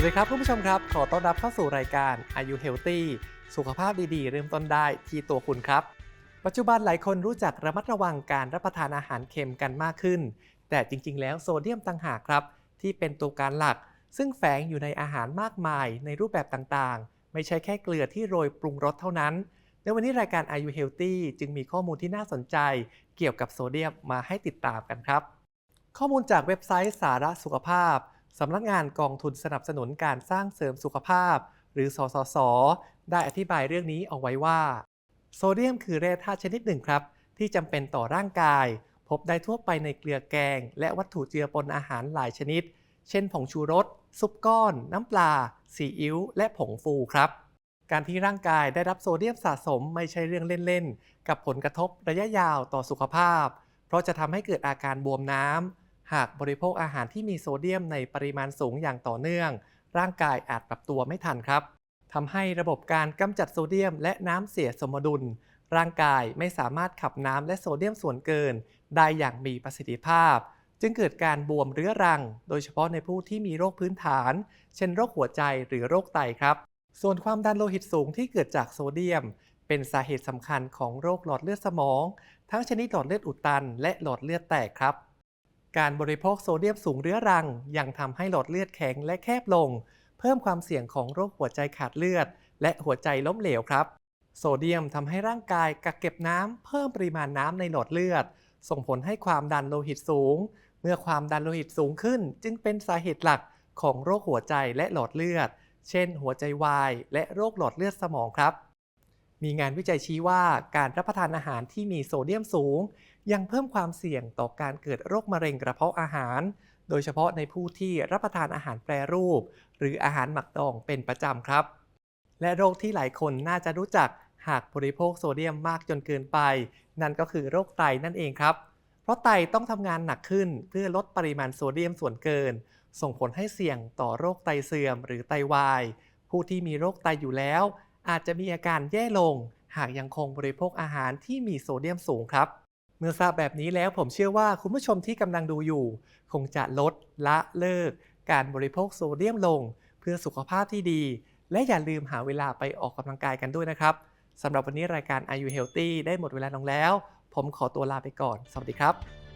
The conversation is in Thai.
วัสดีครับคุณผู้ชมครับ ขอต้อนรับเข้าสู่รายการ Are You Healthy สุขภาพดีๆ เริ่มต้นได้ที่ตัวคุณครับ ปัจจุบันหลายคนรู้จักระมัดระวังการรับประทานอาหารเค็มกันมากขึ้น แต่จริง ๆ แล้วโซเดียมต่างหากครับ ที่เป็นตัวการหลัก ซึ่งแฝงอยู่ในอาหารมากมายในรูปแบบต่างๆ ไม่ใช่แค่เกลือที่โรยปรุงรสเท่านั้นในวันนี้รายการ Are You Healthy จึงมีข้อมูลที่น่าสนใจ เกี่ยวกับโซเดียมมาให้ติดตามกันครับ ข้อมูลจากเว็บไซต์สาระสุขภาพ สำนักงานกองทุนสนับสนุนการสร้างเสริมสุขภาพ หรือสสส ได้อธิบายเรื่องนี้เอาไว้ว่า โซเดียมคือแร่ธาตุชนิดหนึ่งครับ ที่จำเป็นต่อร่างกาย พบได้ทั่วไปในเกลือแกง และวัตถุเจือปนอาหารหลายชนิด เช่นผงชูรส ซุปก้อน น้ำปลา ซีอิ๊ว และผงฟูครับ การที่ร่างกายได้รับโซเดียมสะสมไม่ใช่เรื่องเล่นๆ กับผลกระทบระยะยาวต่อสุขภาพ เพราะจะทำให้เกิดอาการบวมน้ำ หากบริโภคอาหารที่มีโซเดียมในปริมาณสูงอย่างต่อเนื่อง ร่างกายอาจปรับตัวไม่ทันครับทำให้ระบบการกำจัดโซเดียม และน้ำเสียสมดุล ร่างกายไม่สามารถขับน้ำและโซเดียมส่วนเกิน ได้อย่างมีประสิทธิภาพ จึงเกิดการบวมเรื้อรัง โดยเฉพาะในผู้ที่มีโรคพื้นฐาน เช่นโรคหัวใจหรือโรคไตครับ ส่วนความดันโลหิตสูงที่เกิดจากโซเดียม เป็นสาเหตุสำคัญของโรคหลอดเลือดสมอง ทั้งชนิดหลอดเลือดอุดตัน และหลอดเลือดแตกครับ การบริโภคโซเดียมสูงเรื้อรัง ยังทำให้หลอดเลือดแข็งและแคบลง เพิ่มความเสี่ยงของโรคหัวใจขาดเลือด และหัวใจล้มเหลวครับ โซเดียมทำให้ร่างกายกักเก็บน้ำเพิ่มปริมาณน้ำในหลอดเลือด ส่งผลให้ความดันโลหิตสูง เมื่อความดันโลหิตสูงขึ้น จึงเป็นสาเหตุหลักของโรคหัวใจและหลอดเลือด เช่น หัวใจวาย และโรคหลอดเลือดสมองครับ มีงานวิจัยชี้ว่าการรับประทานอาหารที่มีโซเดียมสูง ยังเพิ่มความเสี่ยงต่อการเกิดโรคมะเร็งกระเพาะอาหาร โดยเฉพาะในผู้ที่รับประทานอาหารแปรรูป หรืออาหารหมักดองเป็นประจำครับ และโรคที่หลายคนน่าจะรู้จักหากบริโภคโซเดียมมากจนเกินไป นั่นก็คือโรคไตนั่นเองครับ เพราะไตต้องทำงานหนักขึ้นเพื่อลดปริมาณโซเดียมส่วนเกิน ส่งผลให้เสี่ยงต่อโรคไตเสื่อม หรือไตวาย ผู้ที่มีโรคไตอยู่แล้ว อาจจะมีอาการแย่ลง หากยังคงบริโภคอาหารที่มีโซเดียมสูงครับ เมื่อทราบแบบนี้แล้วผมเชื่อว่าคุณผู้ชมที่กำลังดูอยู่ คงจะลดละเลิก การบริโภคโซเดียมลง เพื่อสุขภาพที่ดี และอย่าลืมหาเวลาไปออกกำลังกายกันด้วยนะครับสำหรับวันนี้รายการ Are You Healthy ได้หมดเวลาลงแล้ว ผมขอตัวลาไปก่อน สวัสดีครับ